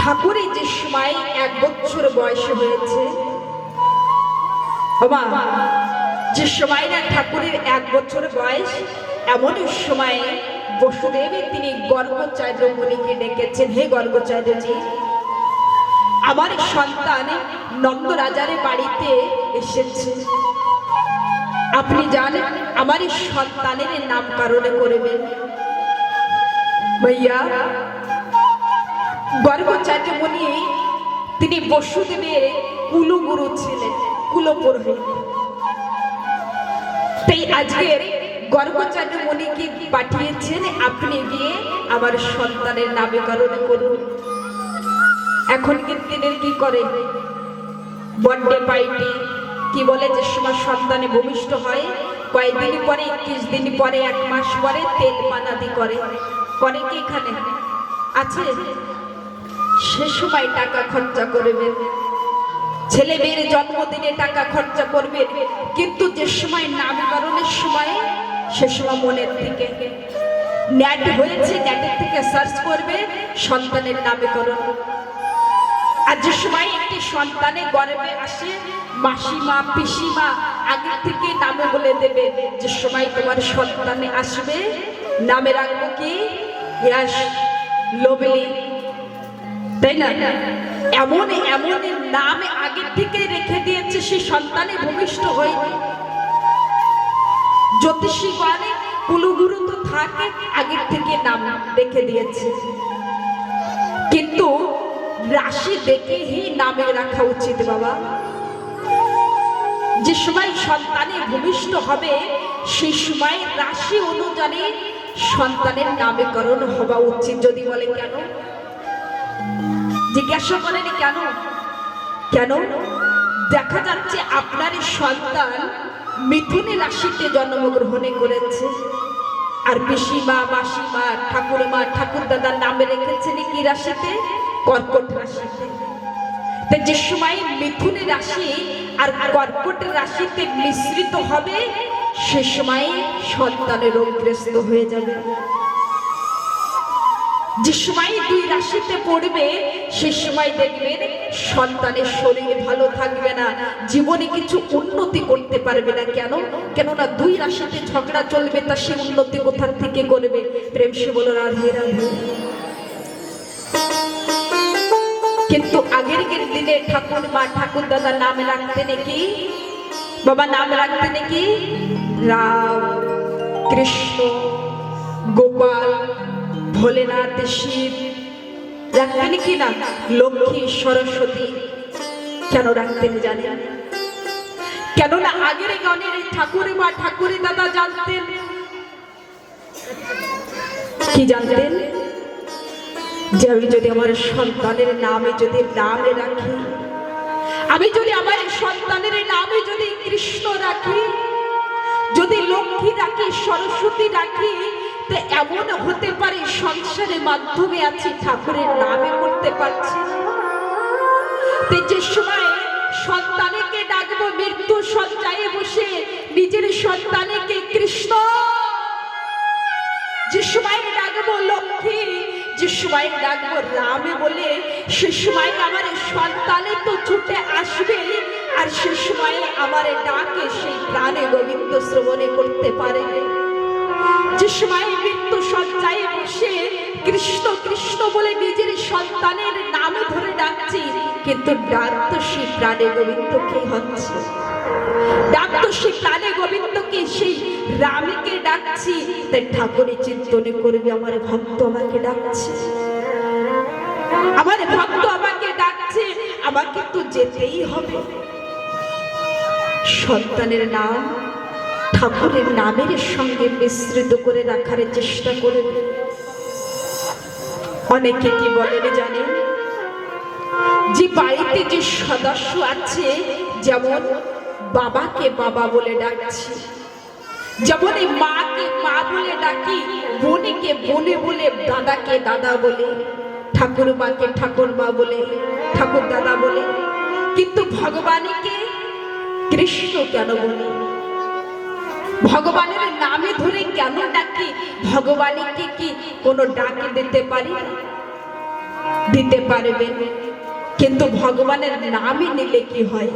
ঠাকুরের যে সময় এক বছর বয়স হয়েছে। যে সময় না ঠাকুরের এক বছর বয়স এমন সময়ে বসুদেবী তিনি গর্গচার্য মুনিকে ডেকেছেন। হে গর্গচার্যজি আমার সন্তান নন্দ রাজার বাড়িতে এসেছে। আপনি জানেন, আমার সন্তানের নামকরণ করবেন। ভাইয়া গর্গচার্য মুনি তিনি বসুদেবের কুলগুরু ছিলেন কুলপুরোহিত তাই আজকের গর্গচার্য মুনিকে পাঠিয়েছেন, আপনি গিয়ে আমার সন্তানের নামকরণ করুন। এখন দিনের কি করে? বড্ডে পাইটি, কি বলে যে সময় সন্তানে ভূমিষ্ঠ হয় কয়েকদিন পরে একত্রিশ দিন পরে, এক মাস পরে, তেল পানাদি করে। করে কি এখানে? আছে? সে সময় টাকা খরচা করবেন। ছেলে মেয়ের জন্মদিনে টাকা খরচা করবেন। কিন্তু যে সময় নামকরণের সময়, সে সময় মনের থেকে নেট হয়েছে নেটের থেকে সার্চ করবে, সন্তানের নামকরণ। আর যে সময় একটি সন্তানে গর্বে আসে, মাসিমা, পিসিমা, আগে থেকে নামে বলে দেবে, যে সময় তোমার সন্তানে আসবে, নামে রাখব কি? ইয়াস তাই না? এমন এমন নাম আগে থেকে রেখে দিয়েছে সেই সন্তানে ভূমিষ্ঠ হয়নি জ্যোতিষী গানে কুলগুরু তো থাকে, আগের থেকে নাম রেখে দিয়েছে। কিন্তু রাশি দেখেই নামে রাখা উচিত বাবা। যে সময় সন্তানে ভূমিষ্ঠ হবে, সেই সময় রাশি অনুযায়ী সন্তানের নামকরণ হওয়া উচিত। যদি বলে কেন? জিজ্ঞাসা করেনি কেন? কেন? দেখা যাচ্ছে আপনার সন্তান মিথুনে রাশিতে জন্মগ্রহণে করেছে। আর পিসিমা, মাসিমা, ঠাকুরমা ঠাকুর দাদার নামে রেখেছেন কি রাশিতে, কর্কট রাশিতে। তাই যে সময় মিথুনে রাশি আর কর্কট রাশিতে মিশ্রিত হবে, সে সময় সন্তানের রোগগ্রস্ত হয়ে যাবে। যে সময় দুই রাশিতে পড়বে, সে সময় দেখবেন সন্তানের শরীর ভালো থাকবে না, জীবনে কিছু উন্নতি করতে পারবে না। কেন? কেননা দুই রাশিতে ঝগড়া চলবে, তা সে উন্নতি কোথার থেকে করবে? প্রেম সে বলো, রাধে রাধে। কিন্তু আগের দিনে ঠাকুর মা, ঠাকুর দাদা নাম রাখতে নাকি? বাবা নাম রাখতে নাকি? রাম, কৃষ্ণ, গোপাল ভোলেনাথ শিব রাখতেন কি না লক্ষ্মী সরস্বতী? কেন রাখতেন জানেন? কেননা আগের গানের ঠাকুরে মা ঠাকুরে দাদা জানতেন। কি জানতেন? যে আমি যদি আমার সন্তানের নামে যদি নামে রাখি, আমি যদি আমার সন্তানের নামে যদি কৃষ্ণ রাখি, যদি লক্ষ্মী রাখি, সরস্বতী রাখি তো এমন হতে পারে সংসারের মাধ্যমে আছি, ঠাকুরের নামে করতে পারছি যে সময় সন্তানকে ডাকবো, মৃত্যু সজ্জায় বসে নিজের সন্তানকে কৃষ্ণ। যে সময় ডাকবো লক্ষ্মী, যে সময় ডাকবো রামে বলে, সে সময় আমার সন্তানে তো ছুটে আসবে আর সে সময় আমার ডাকে সেই প্রাণে গোবিন্দ শ্রবণে করতে পারে। যে মৃত্যু সজ্জায় বসে কৃষ্ণ কৃষ্ণ বলে নিজের সন্তানের নামে ধরে ডাকছি। কিন্তু ডাক তো সেই প্রাণে গোবিন্দকে হচ্ছে? ডাক সেই প্রাণে গোবিন্দকে সেই রামকে ডাকছি। তাই ঠাকুরের চিন্তনে করবে, আমার ভক্ত আমাকে ডাকছে। আমার ভক্ত আমাকে ডাকছে, আমাকে তো যেতেই হবে। সন্তানের নাম ঠাকুরের নামের সঙ্গে মিশ্রিত করে রাখার চেষ্টা করবে অনেকে কি বলেন জানেন? যে বাড়িতে যে সদস্য আছে, যেমন বাবাকে বাবা বলে ডাকছি, যেমন এই মাকে মা বলে ডাকি, বোনকে বোনে বলে, দাদাকে দাদা বলে ঠাকুর মাকে ঠাকুর মা বলে ঠাকুর দাদা বলে। কিন্তু ভগবানকে কৃষ্ণ কেন বলে? ভগবানের নামে ধরে কেন ডাকি? ভগবানকে কি কোনো ডাক দিতে পারি? দিতে পারবেন। কিন্তু ভগবানের নামই নিলে কি হয়?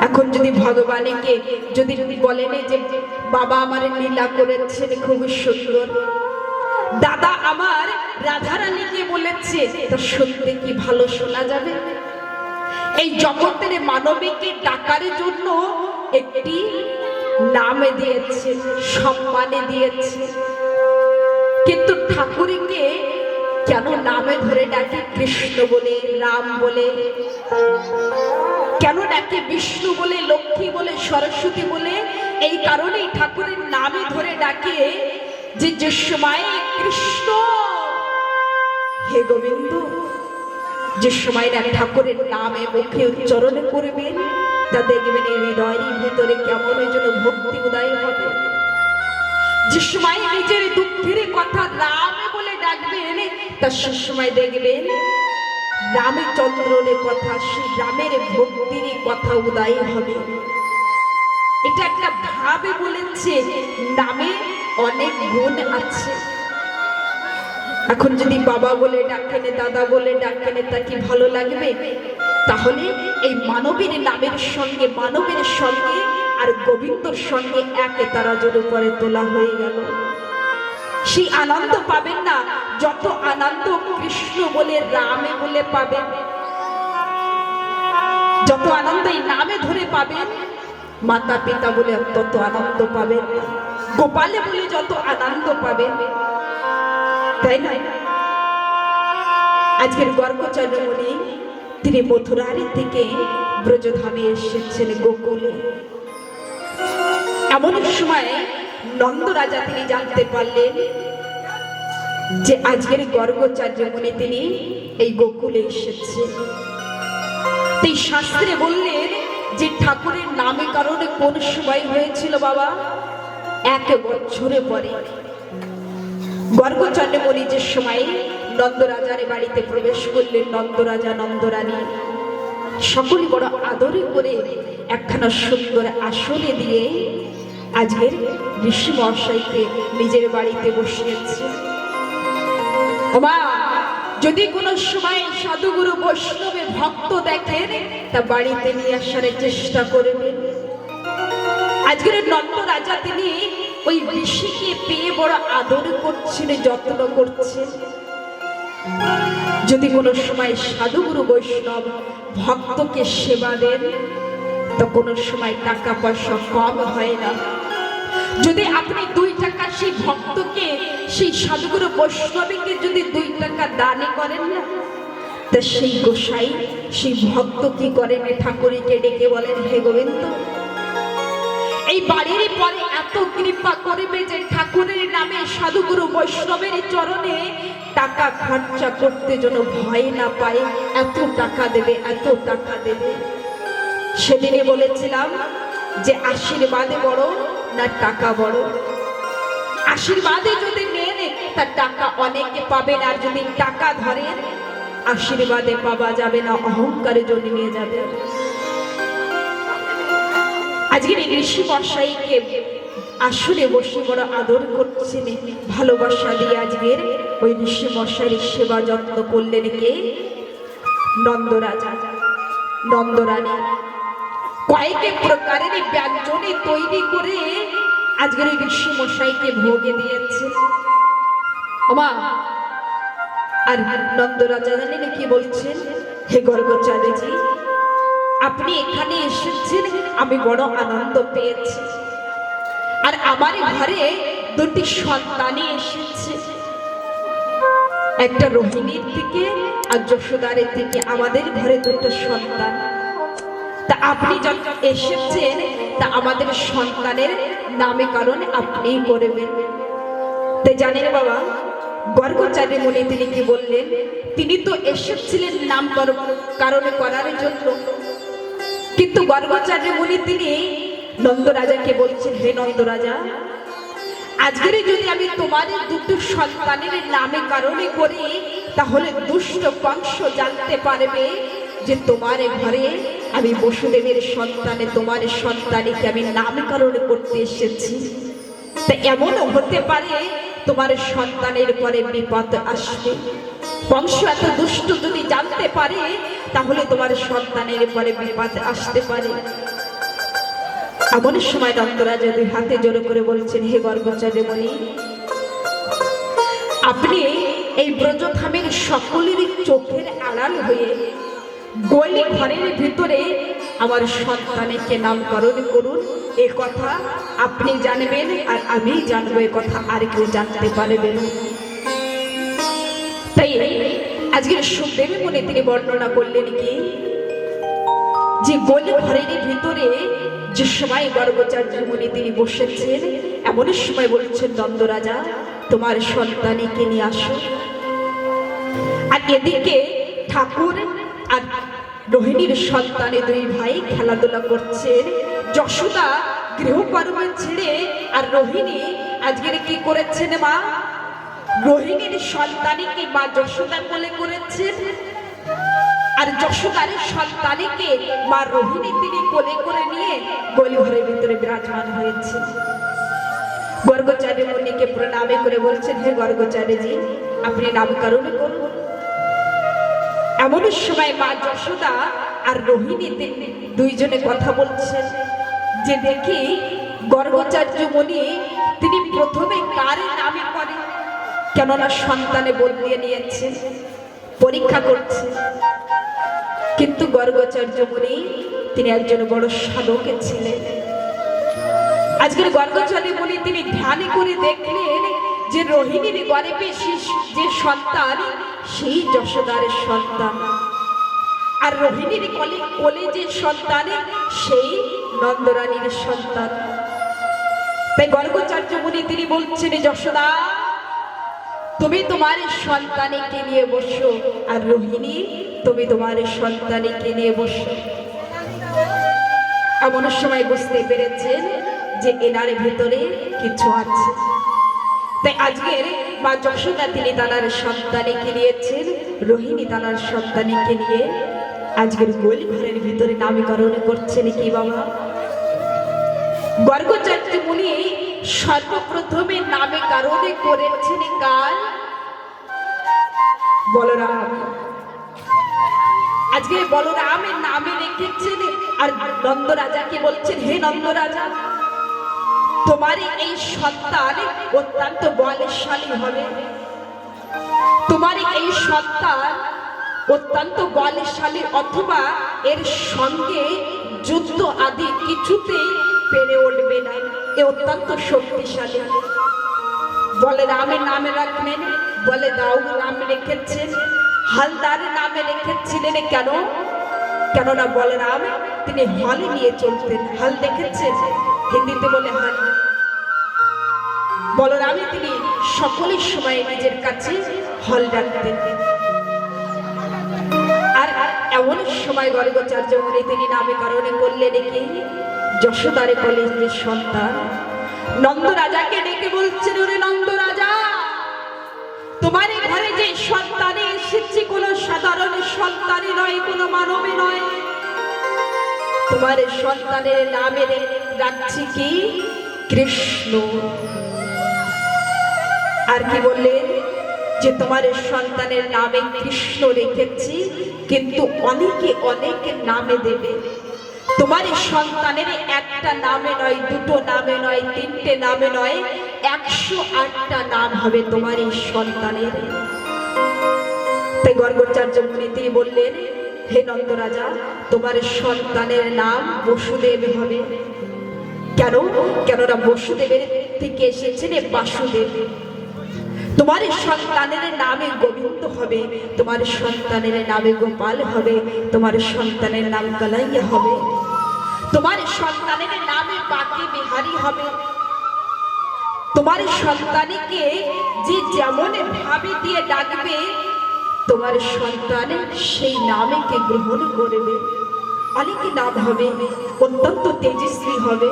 এখন যদি ভগবানকে যদি যদি বলেন যে, বাবা আমার লীলা করেছেন, খুব সুন্দর। দাদা আমার রাধারানীকে বলেছে, তা সত্যি কি ভালো শোনা যাবে? এই জগতের মানবীকে ডাকার জন্য একটি নামে দিয়েছে, সম্মানে দিয়েছে। কিন্তু ঠাকুরকে কেন নামে ধরে ডাকে কৃষ্ণ বলে, রাম বলে? কেন ডাকে বিষ্ণু বলে, লক্ষ্মী বলে, সরস্বতী বলে? এই কারণেই ঠাকুরের নামে ধরে ডাকে যে যে সময় কৃষ্ণ। হে গোবিন্দ যে সময় ঠাকুরের নামে মুখে উচ্চারণ করবেন? তা দেখবেন এই হৃদয়ের ভিতরে কেমন যেন ভক্তি উদয় হবে। যে সময় নিজের দুঃখের কথা রামে বলে ডাকবেন, তা সে সময় দেখবেন রামচন্দ্রের কথা সেই রামের ভক্তির কথা উদয় হবে। এটা একটা ভাবে বলেছে, নামে অনেক গুণ আছে। এখন যদি বাবা বলে ডাকেন, দাদা বলে ডাকেন, তা কি ভালো লাগবে? তাহলে এই মানবীর নামের সঙ্গে, মানবের সঙ্গে আর গোবিন্দর সঙ্গে একে তারা জোরে করে তোলা হয়ে গেল। সেই আনন্দ পাবেন না, যত আনন্দ কৃষ্ণ বলে, রামে বলে পাবেন। যত আনন্দ এই নামে ধরে পাবেন, মাতা পিতা বলে তত আনন্দ পাবেন গোপালে বলে যত আনন্দ পাবেন। তাই না? আজকের গর্গচন্দ্রমণি তিনি মথুরারি থেকে ব্রজধামে এসেছেন গোকুলে। এমন সময় নন্দ রাজা তিনি জানতে পারলেন যে আজকের গর্গচার্যমণি তিনি এই গোকুলে এসেছে এই শাস্ত্রে বললেন যে ঠাকুরের নামে কারণে কোন সময় হয়েছিল বাবা? এক বছরে পরে। গর্গচন্দ্রমণি যে সময় নন্দরাজার বাড়িতে প্রবেশ করলেন নন্দরাজা, নন্দরানী। সকলে বড় আদরে করে একখানা সুন্দর আসনে দিয়ে আজকের ঋষি মহাশয়কে নিজের বাড়িতে বসিয়েছে। যদি কোনো সময় সাধুগুরু বৈষ্ণবে ভক্ত দেখেন, তা বাড়িতে নিয়ে আসার চেষ্টা করবেন। আজকের নন্দ রাজা তিনি ওই ঋষিকে পেয়ে বড় আদর করছেন, যত্ন করছেন। যদি কোনো সময় সাধুগুরু বৈষ্ণব ভক্তকে সেবা দেন, তো কোনো সময় টাকা পয়সা কম হয় না। যদি আপনি দুই টাকা সেই ভক্তকে, সেই সাধুগুরু বৈষ্ণবীকে যদি দুই টাকা দানে করেন না, তা সেই গোসাই, সেই ভক্ত কি করেন? ঠাকুরকে ডেকে বলেন, হে গোবিন্দ এই বাড়ির পরে এত কৃপা করবে যে ঠাকুরের নামে সাধুগুরু বৈষ্ণবের চরণে টাকা খরচা করতে যেন ভয় না পায়, এত টাকা দেবে, এত টাকা দেবে। সেদিনে বলেছিলাম যে আশীর্বাদে বড় না টাকা বড়। আশীর্বাদে যদি নেন তার টাকা অনেকে পাবেন আর যদি টাকা ধরেন আশীর্বাদে পাওয়া যাবে না, অহংকারে জন্য নিয়ে যাবে। আজকের এই ঋষি মশাইকে আসলে বসে বড় আদর করছেন ভালোবাসা দিয়ে আজকের ওই ঋষি মশাইয়ের সেবা যত্ন করলেন কে? নন্দরাজা। নন্দরানী। কয়েক প্রকারের ব্যঞ্জনে তৈরি করে আজকের ওই ঋষি মশাইকে ভোগে দিয়েছে। ওমা, আর নন্দরাজা জানেন কি বলছেন? হে গর্গচারীজি আপনি এখানে এসেছেন, আমি বড় আনন্দ পেয়েছি। আর আমার ঘরে দুটি সন্তানই এসেছে। একটা রোহিণীর থেকে আর যশোদারের থেকে আমাদের ঘরে দুটো সন্তান। তা আপনি যখন এসেছেন, তা আমাদের সন্তানের নামে কারণ আপনিই করবেন। তাই জানেন বাবা, গর্গচারী মনে তিনি কি বললেন, তিনি তো এসেছিলেন নাম কারণে করার জন্য। কিন্তু গর্গচার্য মুনি তিনি নন্দরাজাকে বলছেন, হে নন্দরাজা, আজকের যদি আমি তোমার দুটো সন্তানের নামে কারণে করি, তাহলে দুষ্ট কংস জানতে পারবে যে তোমার ঘরে আমি বসুদেবের সন্তানে, তোমার সন্তানকে আমি নামকরণ করতে এসেছি। তা এমনও হতে পারে তোমার সন্তানের পরে বিপদ আসবে। বংশ এত দুষ্ট যদি জানতে পারে তাহলে তোমার সন্তানের পরে বিপদ আসতে পারে। এমন সময় দন্তরাজা দুই হাতে জোরে করে বলছেন, হে গর্গচার্য মণি, আপনি এই ব্রজধামের সকলের চোখের আড়াল হয়ে গলি ঘরের ভিতরে আমার সন্তানকে নামকরণ করুন। এ কথা আপনি জানবেন আর আমি জানব, এ কথা আর কেউ জানতে পারবেন তাই আজকের সুখদেবী মনে তিনি বর্ণনা করলেন কি? যে গলি ঘরের ভিতরে যে সময় গর্ভচার্য মুনি তিনি বসেছেন, এমন সময় বলছেন দ্বন্দ্ব রাজা, তোমার সন্তানকে নিয়ে আসো। আর এদিকে ঠাকুর আর রোহিণীর সন্তানে দুই ভাই খেলাধুলা করছেন। যশোদা গৃহকর্ম ছেড়ে আর রোহিণী আজকের কি করেছেন মা? রোহিণীর সন্তানকে মা যশোদা কোলে করেছেন আর যশোদার সন্তানকে মা রোহিণী তিনি কোলে করে নিয়ে গলি ঘরের ভিতরে বিরাজমান হয়েছে। গর্গচার্য মুনিকে প্রণামে করে বলছেন, হে গর্গচার্যজি আপনি নামকরণ করুন। এমন সময় মা যশোদা আর রোহিণী দুইজনে কথা বলছেন যে দেখি গর্গচার্য মুনি তিনি প্রথমে কার নামে করে কেননা সন্তানে বদলিয়ে নিয়েছে, পরীক্ষা করছে। কিন্তু গর্গচার্য মুনি, তিনি একজন বড় সাধক ছিলেন। আজকের গর্গচার্য মুনি তিনি ধ্যান করে দেখলেন যে রোহিণীর শিশু যে সন্তান, সেই যশোদারের সন্তান। আর রোহিণীর কোলে কোলে যে সন্তান, সেই নন্দরানীর সন্তান। তাই গর্গচার্য মুনি তিনি বলছেন, যশোদা তুমি তোমার সন্তানকে নিয়ে বসো। আর রোহিণী, তুমি তোমার সন্তানকে নিয়ে বসো। এমন সময় বুঝতে পেরেছেন যে এনার ভিতরে কিছু আছে। তাই আজকের মা যশোদা তিনি তার সন্তানকে নিয়েছেন, রোহিণী তার সন্তানকে নিয়ে আজকের গোল ঘরের ভিতরে নামকরণ করছেন কি বাবা? গর্গচার্য মুনি সর্বপ্রথমে নামে কারণে করেছেন কাল বলরাম। আজকে বলরামের নামে রেখেছেন আর নন্দ রাজাকে বলছেন, হে নন্দ রাজা তোমার এই সন্তান অত্যন্ত বলশালী হবে। তোমার এই সন্তান অত্যন্ত বলশালী অথবা এর সঙ্গে যুদ্ধ আদি কিছুতেই পেরে উঠবে না। এ অত্যন্ত শক্তিশালী। বলে রামের নামে রাখলেন, বলে দাউ নাম রেখেছেন হালদার নামে রেখেছিলেন কেন? কেননা বলরাম তিনি হল নিয়ে চলতেন। হাল দেখেছেন হিন্দিতে বলে হাল। বলরামে তিনি সকলের সময় নিজের কাছে হল রাখতেন। আর এমন সময় গর্গচার্য তিনি নামে কারণে করলেন কি? যশোদারে কলেজের সন্তান। নন্দ রাজাকে ডেকে বলছেন ওরে নন্দ রাজা তোমার ঘরে যে সন্তানে এসেছে, কোনো সাধারণ সন্তানই নয়, কোনো মানবে নয়। তোমার সন্তানের নামে রে- রাখছি কি? কৃষ্ণ। আর কি বললেন যে তোমার সন্তানের নামে কৃষ্ণ রেখেছি, কিন্তু অনেকে অনেক নামে দেবে। তোমার সন্তানের একটা নামে নয়, দুটো নামে নয়, তিনটে নামে নয়, একশো আটটা নাম হবে তোমার এই সন্তানের। তাই গর্গচার্য মুনি তিনি বললেন, হে নন্দ রাজা তোমার সন্তানের নাম বসুদেব হবে। কেন? কেননা বসুদেবের থেকে এসেছেন বাসুদেব। তোমার সন্তানের নামে গোবিন্দ হবে, তোমার সন্তানের নামে গোপাল হবে, তোমার সন্তানের নাম কালাইয়া হবে। তোমার সন্তানের নামে বাকি বিহারি হবে। তোমার সন্তানকে যে যেমন ভাবে দিয়ে ডাকবে, তোমার সন্তান সেই নামেকে গ্রহণ করবে। অনেক নাম হবে, অত্যন্ত তেজস্বী হবে।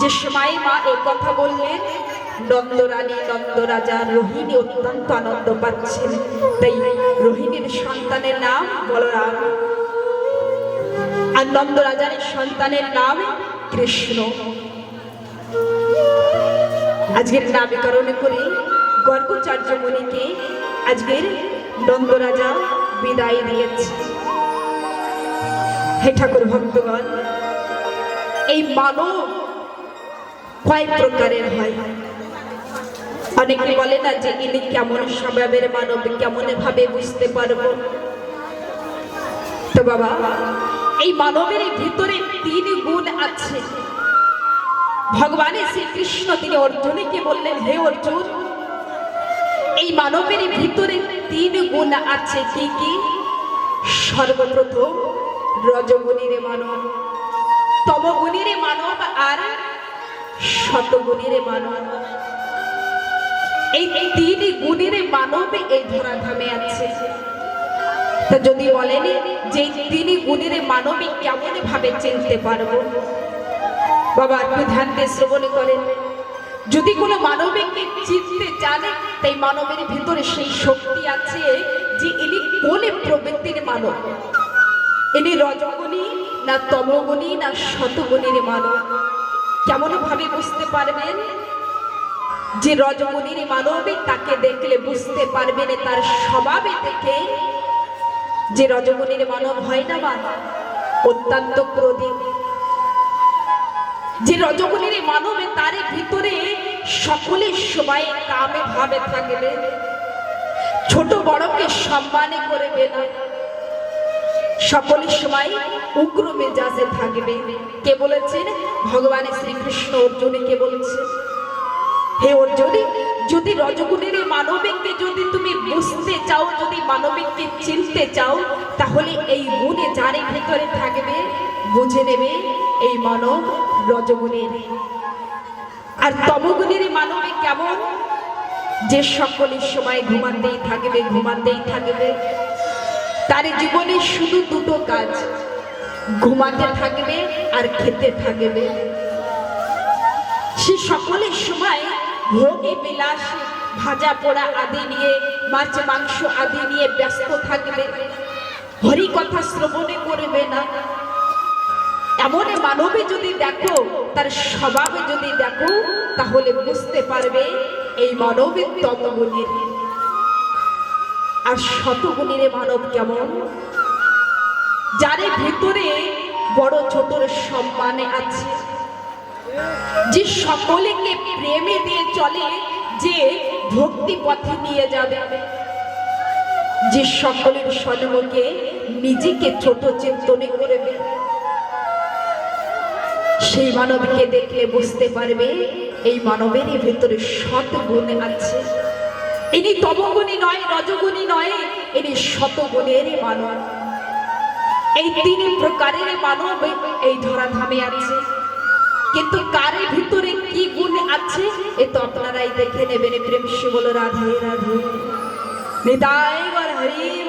যে সময় মা এই কথা বললেন, নন্দরানী নন্দরাজা রোহিণী অত্যন্ত আনন্দ পাচ্ছেন। তাই রোহিণীর সন্তানের নাম বলরাম। আর নন্দরাজার সন্তানের নাম কৃষ্ণ। আজকের নামকরণ করে গর্গচার্য মুনিকে। আজকের নন্দ রাজা বিদায় দিয়েছে। হে ঠাকুর ভক্তগণ, এই মানব কয়েক প্রকারের হয়? অনেকে বলে না যে ইনি কেমন স্বভাবের মানব কেমন ভাবে বুঝতে পারব। তো বাবা এই মানবের ভিতরে তিন গুণ আছে। ভগবানের শ্রীকৃষ্ণ, তিনি অর্জুনকে বললেন, হে অর্জুন, এই মানবের ভিতরে তিন গুণ আছে কি কি? সর্বপ্রথম রজগুণীর মানব, তমগুণীর মানব আর শতগুণীর মানব। এই তিন গুণের মানব এই ধরাধামে আছে। তা যদি বলেন যে তিনি গুণের মানবিক কেমন ভাবে চিনতে পারব? বাবা দিয়ে শ্রবণ করেন। যদি কোনো মানবিককে চিনতে জানে, তাই মানবের ভিতরে সেই শক্তি আছে যে ইনি কোনে প্রবৃত্তির মানব? ইনি রজগুণী না তমগুণী না শতগুণীর মানব? কেমন ভাবে বুঝতে পারবেন? যে রজগুণীর মানবে তাকে দেখলে বুঝতে পারবেন তার স্বভাবে দেখে যে রজগুণীর মানব হয় না মা অত্যন্ত ক্রোধী। যে রজগুণীর মানবে তার ভিতরে সকলের সবাই কামে ভাবে থাকবে। ছোট বড়কে সম্মানে করবে না। সকলের সময় উগ্র মেজাজে থাকবে। কে বলেছেন? ভগবান শ্রীকৃষ্ণ অর্জুনে অর্জুনকে বলছে হে অর্জুনী, যদি রজগুণের মানবিককে যদি তুমি চাও, যদি মানবিককে চিনতে চাও, তাহলে এই গুণে যারে ভিতরে থাকবে, বুঝে নেবে এই মানব রজগুণের। আর তমগুণের মানবে কেমন? যে সকলের সময় ঘুমাতেই থাকবে ঘুমাতেই থাকবে। তার জীবনে শুধু দুটো কাজ, ঘুমাতে থাকবে আর খেতে থাকবে। সে সকলের সময় ভোগে বিলাস ভাজা পোড়া আদি নিয়ে, মাছ, মাংস আদি নিয়ে ব্যস্ত থাকবে। হরি কথা শ্রবণে করবে না। এমন মানবে যদি দেখো, তার স্বভাবে যদি দেখো, তাহলে বুঝতে পারবে এই মানবের তমগুণের আর শতগুণের মানব কেমন? যার ভিতরে বড় ছোটর সম্মানে আছে। যে সকলকে প্রেমে দিয়ে চলে, যে ভক্তি পথে নিয়ে যাবে। যে সকলের সন্মুখে নিজেকে ছোট চিন্তনে করবে সেই মানবকে দেখলে বুঝতে পারবে, এই মানবের ভিতরে সৎ গুণ আছে। ইনি তমগুণী নয়, রজগুণী নয়, ইনি শতগুণের মানব। এই তিন প্রকারের মানব এই ধরাধামে আছে। কিন্তু কারের ভিতরে কি গুণ আছে, এ তো আপনারাই দেখে নেবেন। প্রেম শিবল, রাধে রাধে। নিদায় হরি